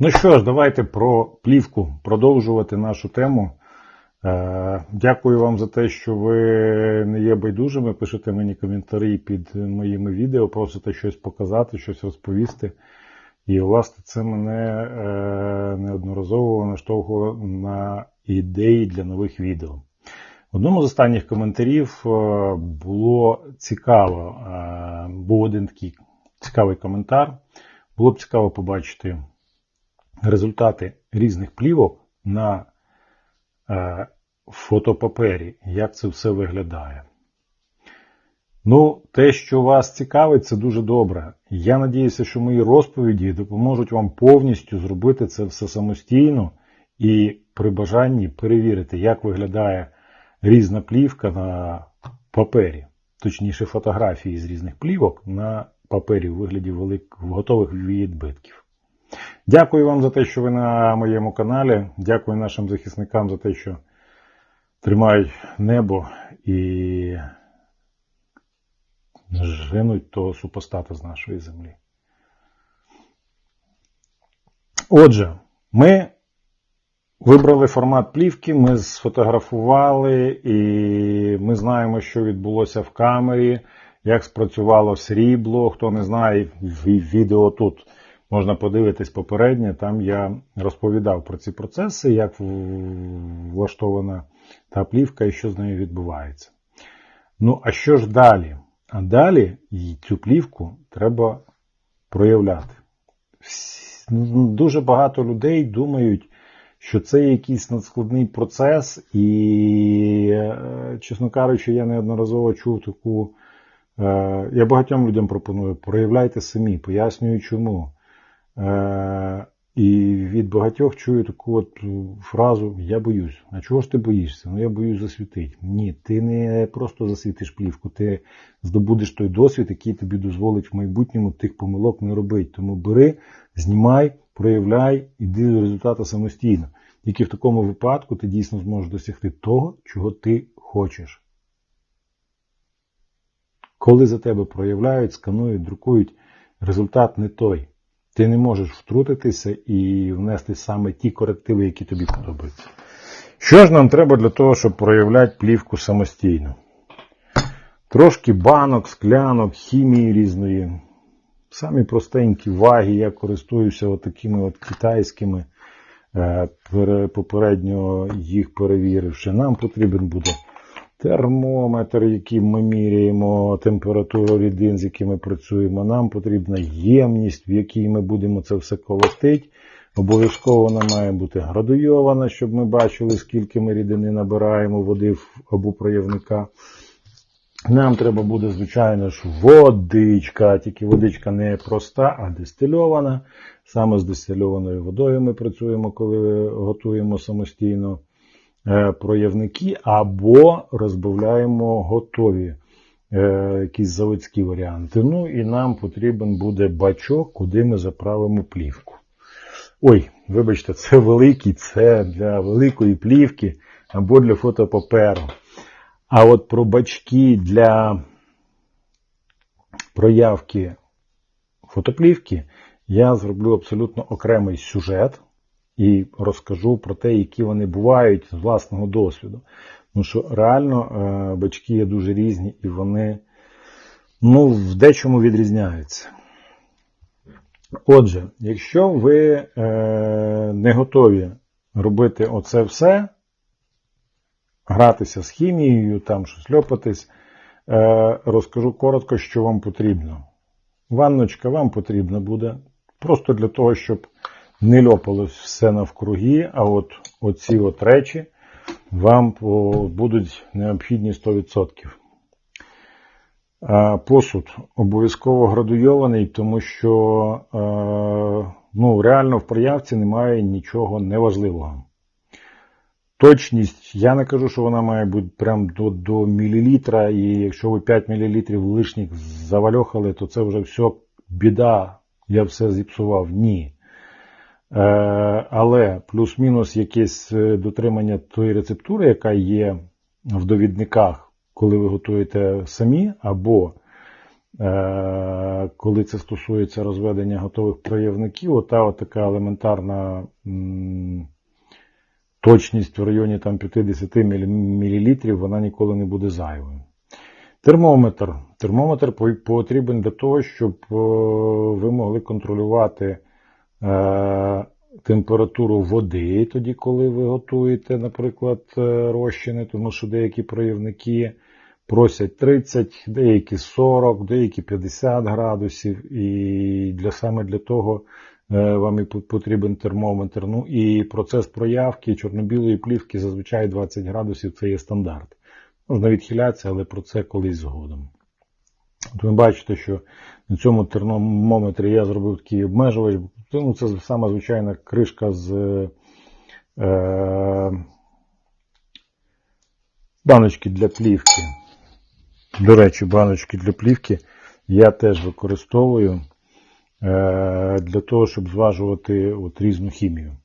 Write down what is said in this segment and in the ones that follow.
Ну що ж, давайте про плівку продовжувати нашу тему. Е, Дякую вам за те, що ви не є байдужими. Пишете мені коментарі під моїми відео, просите щось показати, щось розповісти. І, власне, це мене е, неодноразово наштовхувало на ідеї для нових відео. В одному з останніх коментарів е, було цікаво, був один такий цікавий коментар. Було б цікаво побачити результати різних плівок на е, фотопапері, як це все виглядає. Ну, те, що вас цікавить, це дуже добре. Я надіюся, що мої розповіді допоможуть вам повністю зробити це все самостійно і при бажанні перевірити, як виглядає різна плівка на папері, точніше фотографії з різних плівок на папері у вигляді велик... готових відбитків. Дякую вам за те, що ви на моєму каналі. Дякую нашим захисникам за те, що тримають небо і женуть того супостата з нашої землі. Отже, ми вибрали формат плівки, ми сфотографували, і ми знаємо, що відбулося в камері, як спрацювало срібло. Хто не знає, відео тут можна подивитись попереднє. Там я розповідав про ці процеси, як влаштована та плівка і що з нею відбувається. Ну, а що ж далі? А далі цю плівку треба проявляти. Дуже багато людей думають, що це якийсь надскладний процес, і, чесно кажучи, я неодноразово чув таку. Я багатьом людям пропоную, проявляйте самі, пояснюю чому. І від багатьох чую таку от фразу Я боюсь. А чого ж ти боїшся? Ну я боюсь засвітити. Ні, ти не просто засвітиш плівку, ти здобудеш той досвід, який тобі дозволить в майбутньому тих помилок не робити. Тому бери, знімай, проявляй, іди до результату самостійно. Тільки в такому випадку ти дійсно зможеш досягти того, чого ти хочеш. Коли за тебе проявляють, сканують, друкують, результат не той. Ти не можеш втрутитися і внести саме ті корективи, які тобі подобаються. Що ж нам треба для того, щоб проявляти плівку самостійно? Трошки банок, склянок, хімії різної. Самі простенькі ваги, я користуюся такими от китайськими, попередньо їх перевіривши. Нам потрібен буде термометр, яким ми міряємо температуру рідин, з якими працюємо. Нам потрібна ємність, в якій ми будемо це все колотити. Обов'язково вона має бути градуйована, щоб ми бачили, скільки ми рідини набираємо води в обупроявника. Нам треба буде, звичайно ж, водичка, тільки водичка не проста, а дистильована. Саме з дистильованою водою ми працюємо, коли готуємо самостійно проявники, або розбавляємо готові якісь заводські варіанти. Ну і нам потрібен буде бачок, куди ми заправимо плівку. Ой, вибачте, це великий, це для великої плівки або для фотопаперу. А от про бачки для проявки фотоплівки я зроблю абсолютно окремий сюжет і розкажу про те, які вони бувають з власного досвіду. Тому що реально бачки є дуже різні і вони ну, в дечому відрізняються. Отже, якщо ви е, не готові робити оце все, гратися з хімією, там щось льопатись, е, розкажу коротко, що вам потрібно. Ванночка вам потрібна буде просто для того, щоб не льопалось все навкруги, а от оці от речі вам будуть необхідні 100%. Посуд обов'язково градуйований, тому що ну, реально в проявці немає нічого неважливого. Точність, я не кажу, що вона має бути прям до до мілілітра, і якщо ви 5 мл лишніх завальохали, то це вже все біда, я все зіпсував. Ні. Але плюс-мінус якесь дотримання тої рецептури, яка є в довідниках, коли ви готуєте самі, або Е, коли це стосується розведення готових проявників, ота от така елементарна точність в районі там, 50 мл, вона ніколи не буде зайвою. Термометр. Термометр потрібен для того, щоб е, ви могли контролювати е, температуру води, тоді, коли ви готуєте, наприклад, розчини, тому що деякі проявники просять 30, деякі 40, деякі 50 градусів. І для саме для того е, вам і потрібен термометр. Ну і процес проявки чорно-білої плівки зазвичай 20 градусів це є стандарт. Можна відхилятися, але про це колись згодом. От ви бачите, що на цьому термометрі я зробив такий обмежувач. Ну, Це сама звичайна кришка з е, баночки для плівки. До речі, баночки для плівки я теж використовую е, для того, щоб зважувати от різну хімію.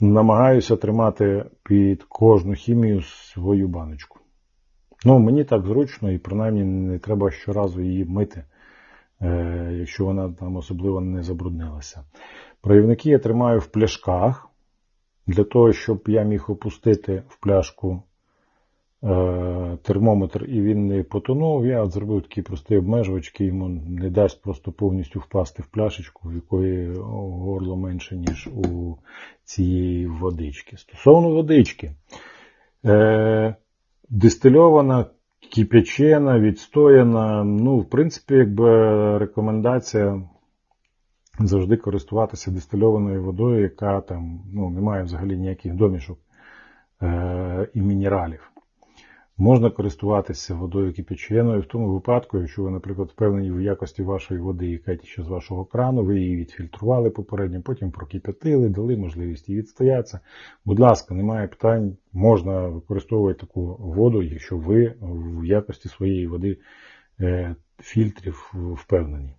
Намагаюся тримати під кожну хімію свою баночку. Ну, Мені так зручно і принаймні не треба щоразу її мити, е, якщо вона там особливо не забруднилася. Проявники я тримаю в пляшках, для того, щоб я міг опустити в пляшку Е, термометр і він не потонув, я зробив такий простий обмежувач, який йому не дасть просто повністю впасти в пляшечку, в якої горло менше, ніж у цієї водички. Стосовно водички, е, дистильована, кипячена, відстояна, ну, в принципі, якби рекомендація. Завжди користуватися дистильованою водою, яка там ну, не має взагалі ніяких домішок е, і мінералів. Можна користуватися водою кипяченою в тому випадку, якщо ви, наприклад, впевнені в якості вашої води, яка тече з вашого крану, ви її відфільтрували попередньо, потім прокип'ятили, дали можливість її відстоятися. Будь ласка, немає питань, можна використовувати таку воду, якщо ви в якості своєї води е, фільтрів впевнені.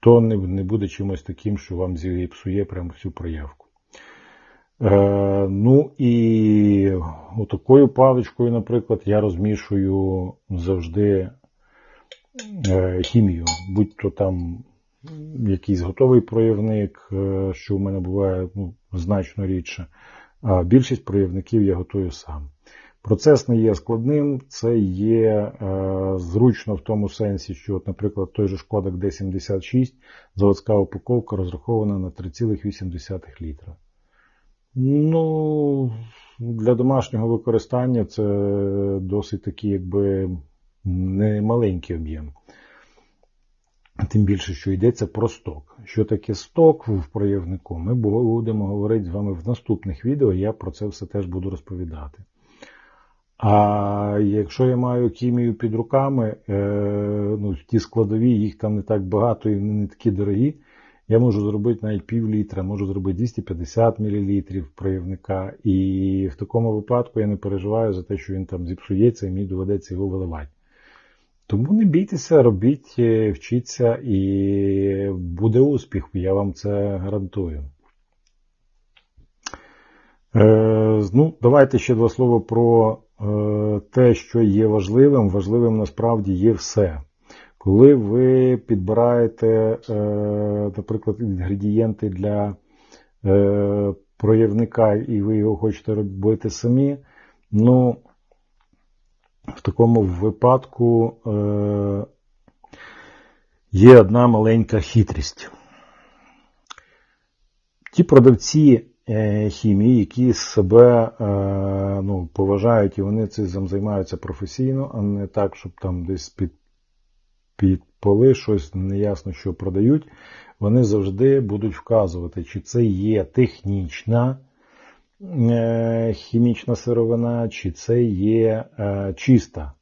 То не буде чимось таким, що вам зіпсує прямо всю проявку. Е, ну і такою паличкою, наприклад, я розмішую завжди е, хімію, будь-то там якийсь готовий проявник, е, що в мене буває ну, значно рідше. А більшість проявників я готую сам. Процес не є складним, це є е, зручно в тому сенсі, що, от, наприклад, той же Шкодак D76, заводська упаковка розрахована на 3,8 літра. Ну, для домашнього використання це досить такий, якби не маленький об'єм. Тим більше, що йдеться про сток. Що таке сток в проявнику, ми будемо говорити з вами в наступних відео, я про це все теж буду розповідати. А якщо я маю хімію під руками, е, ну, ті складові, їх там не так багато і не такі дорогі, я можу зробити навіть пів літра, можу зробити 250 мл проявника. І в такому випадку я не переживаю за те, що він там зіпсується і мені доведеться його виливати. Тому не бійтеся, робіть, е, вчіться і буде успіх, я вам це гарантую. Е, ну, Давайте ще два слова про е, те, що є важливим. Важливим насправді є все. Коли ви підбираєте, е, наприклад, інгредієнти для е, проявника і ви його хочете робити самі, ну, в такому випадку е, є одна маленька хитрість. Ті продавці хімії, які себе ну, поважають і вони цим займаються професійно, а не так, щоб там десь під під поли щось неясно, що продають, вони завжди будуть вказувати, чи це є технічна е, хімічна сировина, чи це є е, чиста.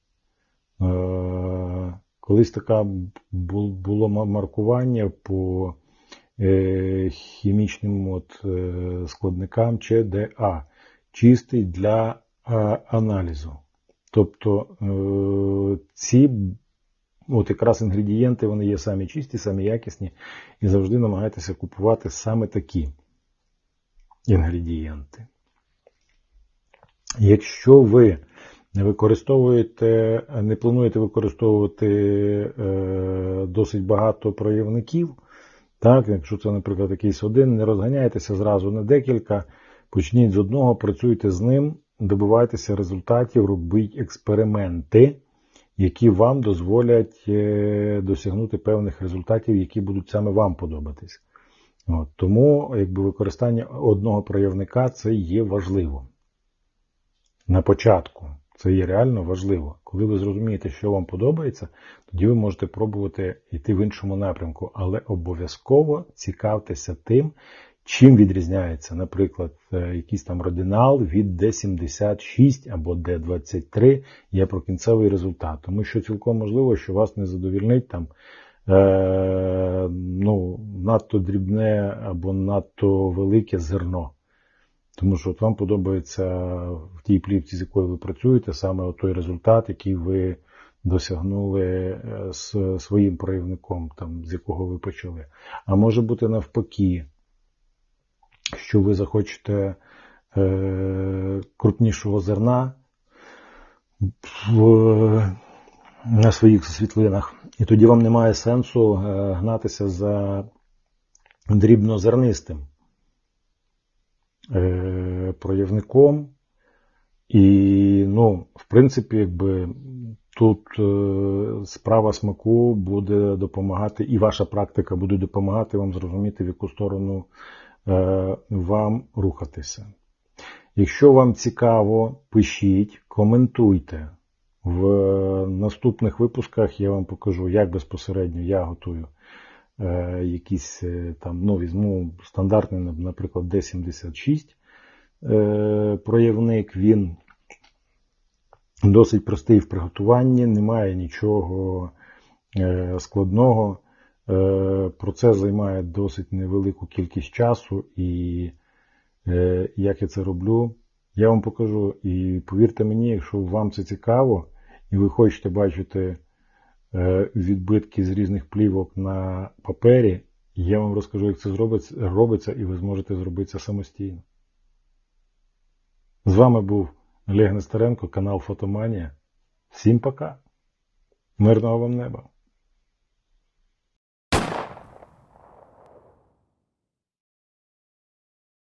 Е, колись таке було маркування по хімічним от складникам ЧДА, чистий для аналізу. Тобто ці От якраз інгредієнти вони є самі чисті, самі якісні. І завжди намагайтеся купувати саме такі інгредієнти. Якщо ви не використовуєте, не плануєте використовувати е, досить багато проявників, так, якщо це, наприклад, якийсь один, не розганяйтеся зразу на декілька, почніть з одного, працюйте з ним, добивайтеся результатів, робіть експерименти, які вам дозволять е, досягнути певних результатів, які будуть саме вам подобатись. От, тому якби, використання одного проявника це є важливо. На початку це є реально важливо. Коли ви зрозумієте, що вам подобається, тоді ви можете пробувати йти в іншому напрямку, але обов'язково цікавтеся тим, чим відрізняється, наприклад, е, якийсь там родинал від D76 або D23 є про кінцевий результат. Тому що цілком можливо, що вас не задовільнить там е, ну, надто дрібне або надто велике зерно. Тому що от вам подобається в тій плівці, з якою ви працюєте, саме той результат, який ви досягнули е, з своїм проявником, там, з якого ви почали. А може бути навпаки, що ви захочете е, крупнішого зерна в, на своїх світлинах. І тоді вам немає сенсу е, гнатися за дрібнозернистим е, проявником. І, ну, в принципі, якби тут е, справа смаку буде допомагати, і ваша практика буде допомагати вам зрозуміти, в яку сторону вам рухатися. Якщо вам цікаво, пишіть, коментуйте. В наступних випусках я вам покажу, як безпосередньо я готую е, якісь е, там, ну, стандартний, наприклад, D76 е, проявник, він досить простий в приготуванні, немає нічого е, складного. Е, процес займає досить невелику кількість часу, і е, як я це роблю, я вам покажу. І повірте мені, якщо вам це цікаво, і ви хочете бачити е, відбитки з різних плівок на папері, я вам розкажу, як це робиться, і ви зможете зробити це самостійно. З вами був Олег Нестеренко, канал Фотоманія. Всім пока. Мирного вам неба!